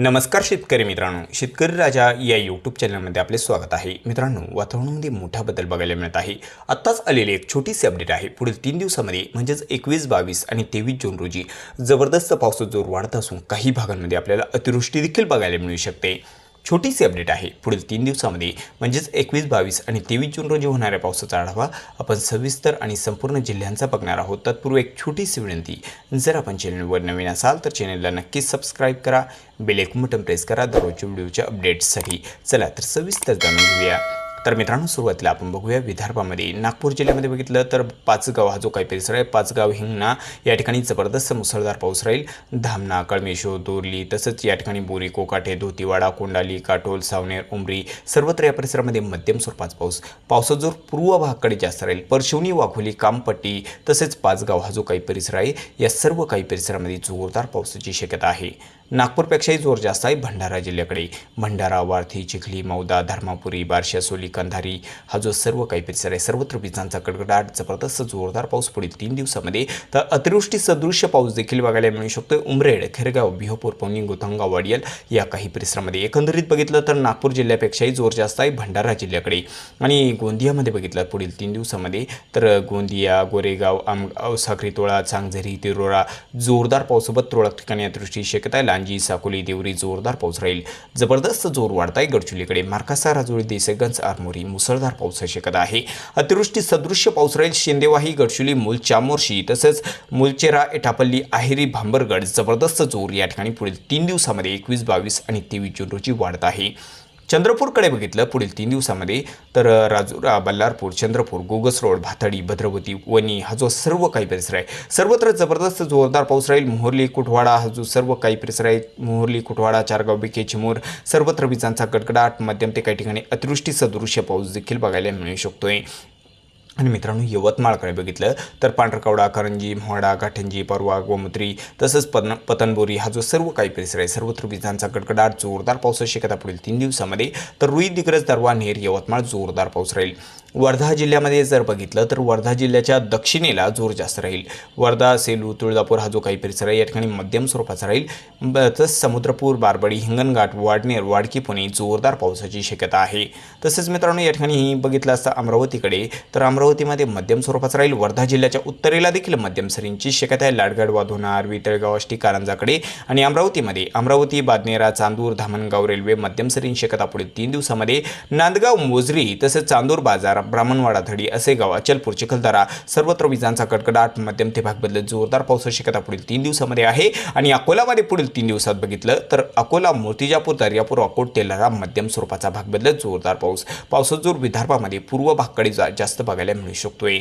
नमस्कार शेतकरी मित्रांनो. शेतकरी राजा या यूट्यूब चॅनलमध्ये आपले स्वागत आहे. मित्रांनो वातावरणामध्ये मोठा बदल बघायला मिळत आहे. आत्ताच आलेली एक छोटीशी अपडेट आहे. पुढील तीन दिवसामध्ये म्हणजेच एकवीस बावीस आणि तेवीस जून रोजी जबरदस्त पावसाचा जोर वाढत असून काही भागांमध्ये आपल्याला अतिवृष्टी देखील बघायला मिळू शकते. छोटीशी अपडेट आहे. पुढील तीन दिवसामध्ये म्हणजेच एकवीस बावीस आणि तेवीस जून रोजी होणाऱ्या पावसाचा आढावा आपण सविस्तर आणि संपूर्ण जिल्ह्यांचा बघणार आहोत. तत्पूर्वी एक छोटीशी विनंती जर आपण चॅनलवर नवीन असाल तर चॅनलला नक्कीच सबस्क्राईब करा बेलेक बटन प्रेस करा दररोजच्या व्हिडिओच्या अपडेट्ससाठी. चला तर सविस्तर जाणून घेऊया. तर मित्रांनो सुरुवातीला आपण बघूया विदर्भामध्ये. नागपूर जिल्ह्यामध्ये बघितलं तर पाचगाव हा जो काही परिसर आहे पाचगाव हिंगणा या ठिकाणी जबरदस्त मुसळधार पाऊस राहील. धामणा कळमेश्वर दोरली तसंच या ठिकाणी बोरी कोकाठे धोतीवाडा कोंडाली काटोल सावनेर उमरी सर्वत्र या परिसरामध्ये मध्यम स्वरूपाचा पाऊस. पावसाचा जोर पूर्व भागाकडे जास्त राहील. परशिवनी वाघोली कामपट्टी तसेच पाचगाव हा जो काही परिसर आहे या सर्व काही परिसरामध्ये जोरदार पावसाची शक्यता आहे. नागपूरपेक्षाही जोर जास्त आहे भंडारा जिल्ह्याकडे. भंडारा वारथी चिखली मौदा धर्मापुरी बारशा सोली कंधारी हा जो सर्व काही परिसर आहे सर्वत्र विजांचा कडकडाट जबरदस्त जोरदार पाऊस पुढील तीन दिवसामध्ये. तर अतिवृष्टी सदृश्य पाऊस देखील बघायला मिळू शकतो उमरेड खेरगाव बिहोपूर पवनी गोथंगाव वाडियल या काही परिसरामध्ये. एकंदरीत बघितलं तर नागपूर जिल्ह्यापेक्षाही जोर जास्त आहे भंडारा जिल्ह्याकडे. आणि गोंदियामध्ये बघितलं पुढील तीन दिवसामध्ये तर गोंदिया गोरेगाव आमगाव साखरी तोळा चांगझरी तिरोरा जोरदार पावसासोबत तुरळक ठिकाणी अतिवृष्टी शक्यता आहे. लांजी साकोली देवरी जोरदार पाऊस राहील. जबरदस्त जोर वाढत आहे गडचिरोलीकडे मार्कासा राजुरी देसगंज आरमोरी मुसळधार पावसाची शक्यता आहे. अतिवृष्टी सदृश्य पाऊस राहील. शिंदेवाही गडचिरोली मूल चामोर्शी तसंच मुलचेरा एटापल्ली आहेरी भांबरगड जबरदस्त जोर या ठिकाणी पुढील तीन दिवसामध्ये एकवीस बावीस आणि तेवीस जून रोजी वाढत आहे. चंद्रपूरकडे बघितलं पुढील तीन दिवसामध्ये तर राजुरा बल्लारपूर चंद्रपूर गोगस रोड भातडी भद्रवती वणी हा जो सर्व काही परिसर आहे सर्वत्र जबरदस्त जोरदार पाऊस राहील. मोहर्ली कुठवाडा हा जो सर्व काही परिसर आहे मोहर्ली कुठवाडा चारगाव बिके चिमूर सर्वत्र विजांचा कडकडाट मध्यम ते काही ठिकाणी अतिवृष्टी सदृश्य पाऊस देखील बघायला मिळू शकतोय. आणि मित्रांनो यवतमाळकडे बघितलं तर पांढरकवडा करंजी म्हाडा गाठंजी परवा गोमत्री तसंच पतन पतनबोरी हा जो सर्व काही परिसर आहे सर्वत्र विजांचा कडकडाट जोरदार पावसाची शक्यता पुढील तीन दिवसामध्ये. तर रुई दिग्रज दरवा नेर यवतमाळ जोरदार पाऊस राहील. वर्धा जिल्ह्यामध्ये जर बघितलं तर वर्धा जिल्ह्याच्या दक्षिणेला जोर जास्त राहील. वर्धा सेलू तुळजापूर हा जो काही परिसर आहे या ठिकाणी मध्यम स्वरूपाचा राहील. तसंच समुद्रपूर बारबडी हिंगणघाट वाडनेर वाडकी पुणे जोरदार पावसाची शक्यता आहे. तसेच मित्रांनो या ठिकाणी बघितलं असतं अमरावतीकडे तर अमरावती अमरावतीमध्ये मध्यम स्वरूपाचं राहील. वर्धा जिल्ह्याच्या उत्तरेला देखील मध्यम सरींची शक्यता आहे. लाडगड वाधोनार वितळगाव अष्टी कारंजाकडे आणि अमरावतीमध्ये. अमरावती बादनेरा चांदूर धामणगाव रेल्वे मध्यम सरींची शक्यता पुढील तीन दिवसामध्ये. नांदगाव मोजरी तसेच चांदूर बाजार ब्राह्मणवाडा धडी असे गाव अचलपूर चिखलदरा सर्वत्र विजांचा कडकडाट मध्यम ते भाग बदलत जोरदार पावसाची शक्यता पुढील तीन दिवसामध्ये आहे. आणि अकोलामध्ये पुढील तीन दिवसात बघितलं तर अकोला मूर्तिजापूर दर्यापूर अकोट तेलारा मध्यम स्वरूपाचा भाग बदलत जोरदार पाऊस. पावसाचा जोर विदर्भामध्ये पूर्व भागकडे जा जास्त बघायला मिळू शकतोय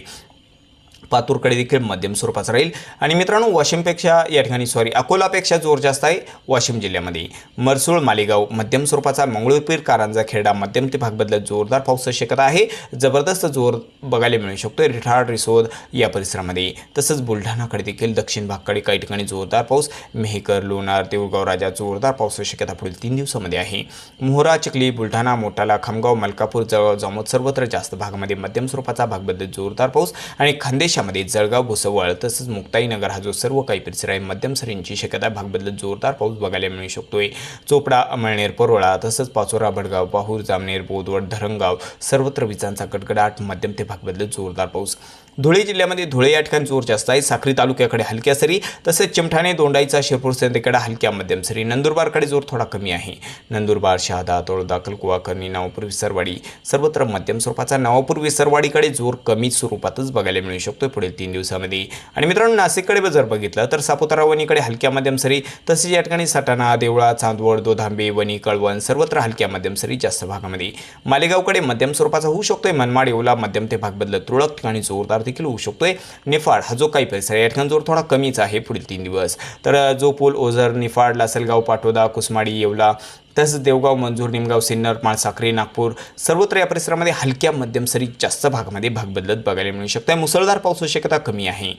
पातूरकडे देखील मध्यम स्वरूपाचा राहील. आणि मित्रांनो वाशिमपेक्षा या ठिकाणी सॉरी अकोलापेक्षा जोर जास्त आहे वाशिम जिल्ह्यामध्ये. मरसूळ मालेगाव मध्यम स्वरूपाचा मंगळूरपीर कारंजा खेरडा मध्यम ते भागबदल्यात जोरदार पावसाची शक्यता आहे. जबरदस्त जोर बघायला मिळू शकतो रिठाड रिसोद या परिसरामध्ये. तसंच बुलढाणाकडे देखील दक्षिण भागकडे काही ठिकाणी जोरदार पाऊस. मेहकर लोणार देऊळगाव राजा जोरदार पावसाची शक्यता पुढील तीन दिवसामध्ये आहे. मोहरा चिखली बुलढाणा मोटाला खामगाव मलकापूर जळगाव जामोद सर्वत्र जास्त भागामध्ये मध्यम स्वरूपाचा भागबद्दल जोरदार पाऊस. आणि खानदेशामध्ये जळगाव भुसवळ तसंच मुक्ताईनगर हा जो सर्व काही परिसर आहे मध्यम सरींची शक्यता भाग बदलत जोरदार पाऊस बघायला मिळू शकतोय. चोपडा अमळनेर परोळा तसंच पाचोरा भडगाव पाहूर जामनेर बोदवड धरणगाव सर्वत्र विजांचा कडकडाट मध्यम ते भाग बदलत जोरदार पाऊस. धुळे जिल्ह्यामध्ये धुळे या ठिकाणी जोर जास्त आहे. साखरी तालुक्याकडे हलक्या सरी तसेच चिमठाणे दोंडाईचा शिरपूर सेंदेकडे हलक्या मध्यम सरी. नंदुरबारकडे जोर थोडा कमी आहे. नंदुरबार शहादा तोळदा कलकुवा करणी नवापूर विसरवाडी सर्वत्र मध्यम स्वरूपाचा नवापूर विसरवाडीकडे जोर कमी स्वरूपातच बघायला मिळू शकतो पुढील तीन दिवसामध्ये. आणि मित्रांनो नाशिककडे जर बघितलं तर सापुतारा वणीकडे हलक्या मध्यम सरी तसेच या ठिकाणी सटाणा देवळा चांदवड दोधांबे वणी कळवण सर्वत्र हलक्या मध्यम सरी जास्त भागामध्ये. मालेगावकडे मध्यम स्वरूपाचा होऊ शकतोय. मनमाड येवला मध्यम ते भाग बदलत तुरळक ठिकाणी जोरदार देखील होऊ शकतोय. निफाड हा जो काही परिसर आहे या ठिकाणी जोर थोडा कमीच आहे पुढील तीन दिवस. तर जो पूल ओझर निफाड लासलगाव पाटोदा कुसमाडी येवला तसंच देवगाव मंजूर निमगाव सिन्नर माळसाखरे नागपूर सर्वत्र या परिसरामध्ये हलक्या मध्यम सरी जास्त भागामध्ये भाग बदलत बघायला मिळू शकते मुसळधार पावसाची शक्यता कमी आहे.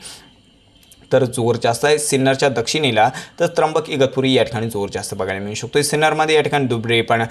तर जोर जास्त आहे. सिन्नरच्या दक्षिणेला तर त्र्यंबक इगतपुरी या ठिकाणी जोर जास्त बघायला मिळू शकतो सिन्नरमध्ये या ठिकाणी डुबरे पण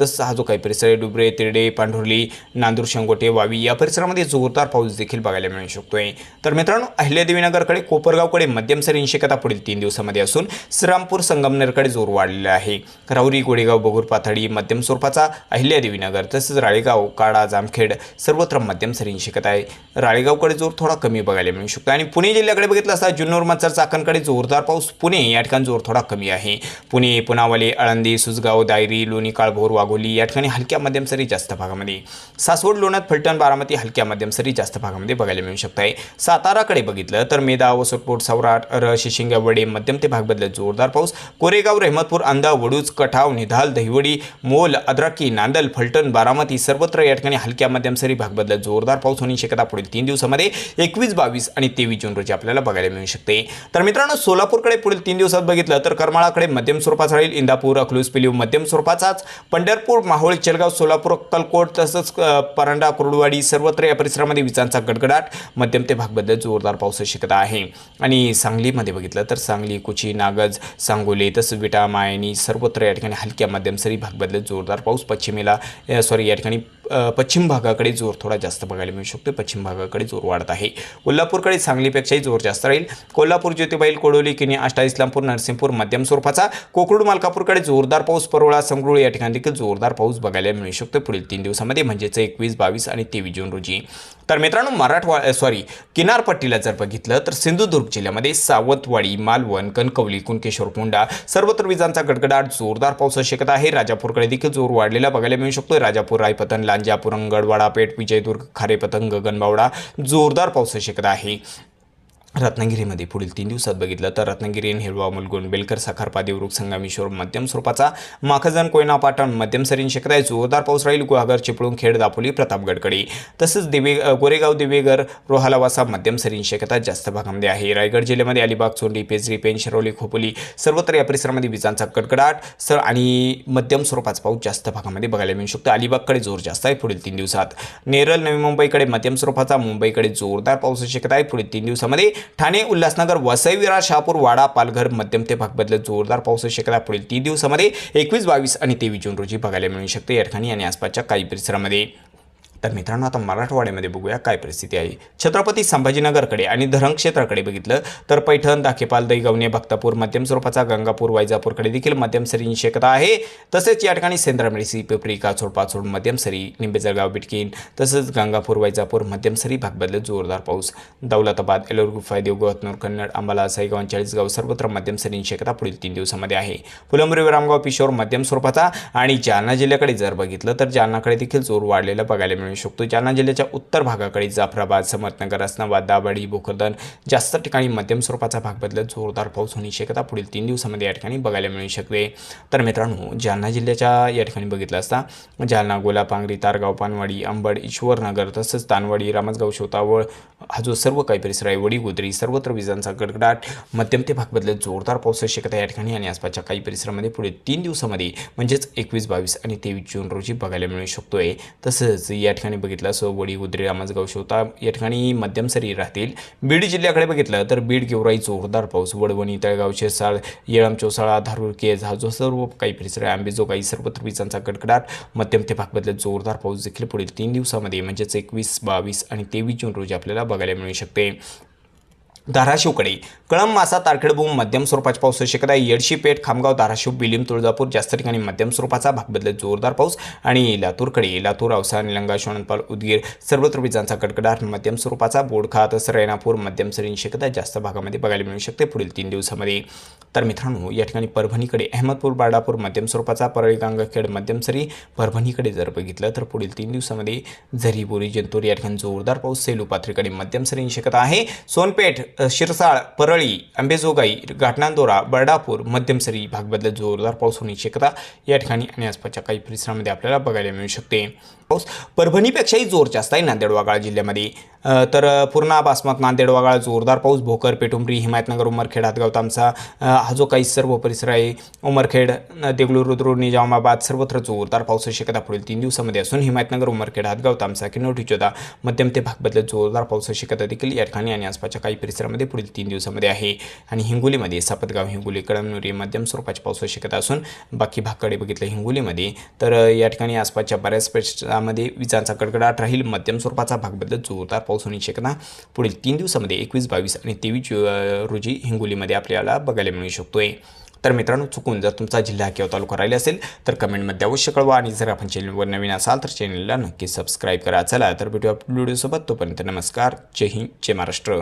तसं हा जो काही परिसर आहे डुबरे तिरडे पांढुर्ली नांदूर शेंगोटे वावी या परिसरामध्ये जोरदार पाऊस देखील बघायला मिळू शकतोय. तर मित्रांनो अहिल्यादेवीनगरकडे कोपरगावकडे मध्यम सरी शक्यता पुढील तीन दिवसामध्ये असून श्रीरामपूर संगमनेरकडे जोर वाढलेला आहे. राऊरी गोडेगाव बगूर पाथडी मध्यम स्वरूपाचा अहिल्यादेवीनगर तसेच राळेगाव काडा जामखेड सर्वत्र मध्यम सरी शक्यता आहे. राळेगावकडे जोर थोडा कमी बघायला मिळू शकतो आणि पुणे जिल्ह्याकडे बघितलं असता जुन्नर मचर चाकणकडे जोरदार पाऊस. पुणे या ठिकाणी जोर थोडा कमी आहे. पुणे पुनावाले आळंदी सुजगाव दायरी लोणी काळभोर वाघोली या ठिकाणी हलक्या मध्यम सरी जास्त भागामध्ये. सासवड लोणात फलटण बारामती हलक्या मध्यम सरी जास्त भागामध्ये बघायला मिळू शकत आहे साताराकडे बघितलं तर मेदा वसटपोट सौराट र शिशिंगा वडे मध्यम ते भाग बदलत जोरदार पाऊस. कोरेगाव रहमतपूर अंदा वडूज कठाव निधाल दहिवडी मोल अद्राकी नांदल फलटण बारामती सर्वत्र या ठिकाणी हलक्या मध्यम सरी भाग बदलत जोरदार पाऊस होण्याची शक्यता पुढील तीन दिवसामध्ये एकवीस बावीस आणि तेवीस जून रोजी आपल्याला बघायला मिळू शकते. तर मित्रांनो सोलापूरकडे पुढील तीन दिवसात बघितलं तर करमाळाकडे मध्यम स्वरूपाचा राहील इंदापूर अकलूज पिलीव मध्यम स्वरूपाचाच. पंढरपूर माहोळी चेलगाव सोलापूर अक्कलकोट तसंच परांडा कुर्डुवाडी सर्वत्र या परिसरामध्ये विजांचा गडगडाट. मध्यम ते भाग जोरदार पावसाची शक्यता आहे. आणि सांगलीमध्ये बघितलं तर सांगली कुची नागज सांगोले तसंच विटा मायनी सर्वत्र या ठिकाणी हलक्या मध्यम सरी भाग बदलत जोरदार पाऊस. पश्चिमेला सॉरी या ठिकाणी पश्चिम भागाकडे जोर थोडा जास्त बघायला मिळू शकतो पश्चिम भागाकडे जोर वाढत आहे. कोल्हापूरकडे सांगलीपेक्षाही जोर जास्त राहील. कोल्हापूर ज्योतिबाईल कोडोली किनी आष्टा इस्लामपूर नरसिंहपूर मध्यम स्वरूपाचा. कोकरूड मालकापूरकडे जोरदार पाऊस परोळा संगरुळ या ठिकाणी देखील जोरदार पाऊस बघायला मिळू शकतो पुढील तीन दिवसामध्ये. म्हणजेच एकवीस बावीस आणि तेवीस जून रोजी. तर मित्रांनो मराठवा सॉरी किनारपट्टीला जर बघितलं तर सिंधुदुर्ग जिल्ह्यामध्ये सावंतवाडी मालवण कणकवली कुणकेश्वर कोंडा सर्वत्र विजांचा गडगडाट जोरदार पावसाची शक्यता आहे. राजापूरकडे देखील जोर वाढलेला बघायला मिळू शकतो. राजापूर रायपतन लांजा गडवाडा पेठ विजयदुर्ग खारेपतंग गगनबावडा जोरदार पावसाची शक्यता आहे. रत्नागिरीमध्ये पुढील तीन दिवसात बघितलं तर रत्नागिरी हिरवा मुलगुण बेलकर साखरपा देवरुख संगमेश्वर मध्यम स्वरूपाचा माखजन कोयना पाटण मध्यम सरीन शक्यता आहे जोरदार पाऊस राहील गुहागर चिपळूण खेड दापोली प्रतापगडकडे. तसंच देवे गोरेगाव देवेगर रोहालावासा मध्यम सरीन शक्यता जास्त भागामध्ये आहे. रायगड जिल्ह्यामध्ये अलिबाग चोंडी पेजरी पेन शिरोली खोपोली सर्वत्र या परिसरामध्ये विजांचा कडकडाट सर आणि मध्यम स्वरूपाचा पाऊस जास्त भागामध्ये बघायला मिळू शकतो. अलिबागकडे जोर जास्त आहे पुढील तीन दिवसात. नेरल नवी मुंबईकडे मध्यम स्वरूपाचा मुंबईकडे जोरदार पावसाची शक्यता आहे पुढील तीन दिवसामध्ये. ठाणे उल्हासनगर वसई विरार शहापूर वाडा पालघर मध्यम ते भागबदलत जोरदार पावसाची शक्यता पुढील तीन दिवसामध्ये एकवीस बावीस आणि तेवीस जून रोजी बघायला मिळू शकते. या ठिकाणी आणि आसपासच्या काही परिसरामध्ये. तर मित्रांनो आता मराठवाड्यामध्ये बघूया काय परिस्थिती आहे. छत्रपती संभाजीनगरकडे आणि धरण क्षेत्राकडे बघितलं तर पैठण दाखेपाल दैगवणे भक्तापूर मध्यम स्वरूपाचा गंगापूर वैजापूरकडे देखील मध्यम सरी शक्यता आहे. तसेच या ठिकाणी सेंद्रामेडसी पिपरी काचोड पाचोड मध्यम सरी निंबेजळगाव बिटकीन तसंच गंगापूर वैजापूर मध्यम सरी भाग बदलत जोरदार पाऊस दौलताबाद एलोर गुफा देवगाव हतनूर कन्नड अंबाला साईगाव चाळीसगाव सर्वत्र मध्यम सरी शक्यता पुढील तीन दिवसामध्ये आहे. फुलंबरी विरामगाव पिशोर मध्यम स्वरूपाचा आणि जालना जिल्ह्याकडे जर बघितलं तर जालनाकडे देखील जोर वाढलेला बघायला मिळू शकतो. जालना जिल्ह्याच्या उत्तर भागाकडे जाफराबाद समर्थनगर असनाबाद दाभाडी भोकरदन जास्त ठिकाणी मध्यम स्वरूपाचा भाग बदलत जोरदार पाऊस होण्याची शक्यता पुढील तीन दिवसामध्ये या ठिकाणी बघायला मिळू शकते. तर मित्रांनो जालना जिल्ह्याच्या या ठिकाणी बघितलं असता जालना गोलापांगरी तारगाव पानवाडी अंबड ईश्वरनगर तसंच तानवाडी रामसगाव शोतावळ हा जो सर्व काही परिसर आहे. वडी सर्वत्र विजांचा गडगडाट मध्यम ते भाग बदलत जोरदार पावसाची शक्यता या ठिकाणी आणि आसपासच्या काही परिसरामध्ये पुढे तीन दिवसामध्ये म्हणजेच एकवीस बावीस आणि तेवीस जून रोजी बघायला मिळू शकतोय. तसंच या ठिकाणी बघितलं असं वडी गुजरी रामसगाव शोता या ठिकाणी मध्यम सरी राहतील. बीड जिल्ह्याकडे बघितलं तर बीड गेवराई जोरदार पाऊस वडवणी तळगाव शेसाळ येळाम चोसाळा धारूर केज हा जो सर्व काही परिसर आहे आंबेजोगाई सर्वत्र विजांचा कडकडाट मध्यम ते भाग जोरदार पाऊस देखील पुढील तीन दिवसामध्ये म्हणजेच एकवीस बावीस आणि तेवीस जून रोजी आपल्याला बघायला मिळू शकते. धाराशिवकडे. कळंब मासा तारखेडबूम मध्यम स्वरूपाची पाऊस शक्यता आहे. येडशी पेठ खामगाव धाराशिव बिलिम तुळजापूर जास्त ठिकाणी मध्यम स्वरूपाचा भाग बदलत जोरदार पाऊस आणि लातूरकडे लातूर अवसा निलंगा शोणपाल उदगीर सर्वत्र विजांचा कडकडाट मध्यम स्वरूपाचा बोडखा तसं रेणापूर मध्यम सरीन शक्यता जास्त भागामध्ये बघायला मिळू शकते पुढील तीन दिवसामध्ये. तर मित्रांनो या ठिकाणी परभणीकडे अहमदपूर बाडापूर मध्यम स्वरूपाचा परळी गांगाखेड मध्यम सरी परभणीकडे जर बघितलं तर पुढील तीन दिवसामध्ये झरी बोरी जंतूर या ठिकाणी जोरदार पाऊस सेलू पाथरीकडे मध्यम सरीन शक्यता आहे. सोनपेठ शिरसाळ परळी अंबेजोगाई घाटनांदोरा बर्डापूर मध्यमसरी भाग बदलत जोरदार पाऊस होण्याची शक्यता या ठिकाणी आणि आसपासच्या काही परिसरामध्ये आपल्याला बघायला मिळू शकते. पाऊस परभणीपेक्षाही जोर जास्त आहे नांदेड वाघाळा जिल्ह्यामध्ये. तर पूर्णा बासमत नांदेड वागाळ जोरदार पाऊस भोकर पेटुंबरी हिमायतनगर उमरखेड हातगाव तामसा हा जो काही सर्व परिसर आहे उमरखेड देगलूर रुद्रूर निजामाबाद सर्वत्र जोरदार पावसाची शक्यता पुढील तीन दिवसामध्ये असून हिमायतनगर उमरखेड हातगाव तामसा किनवटी चोदा मध्यम ते भाग बदलत जोरदार पावसाची शक्यता देखील या ठिकाणी आणि आसपासच्या काही परिसरामध्ये पुढील तीन दिवसामध्ये आहे. आणि हिंगोलीमध्ये सापतगाव हिंगोली कळमनुरी मध्यम स्वरूपाची पावसाची शक्यता असून बाकी भागकडे बघितलं हिंगोलीमध्ये तर या ठिकाणी आसपासच्या बऱ्याच परिसरामध्ये विजांचा कडकडाट राहील. मध्यम स्वरूपाचा भाग बदलत जोरदार पाऊस होण्याची शक्यता पुढील तीन दिवसामध्ये एकवीस बावीस आणि तेवीस रोजी हिंगोलीमध्ये आपल्याला बघायला मिळू शकतोय. तर मित्रांनो चुकून जर तुमचा जिल्हा किंवा तालुका राहिला असेल तर कमेंटमध्ये अवश्य कळवा आणि जर आपण चॅनलवर नवीन असाल तर चॅनलला नक्की सबस्क्राईब करा. चला तर भेटूया व्हिडिओसोबत. तोपर्यंत नमस्कार. जय हिंद जय महाराष्ट्र.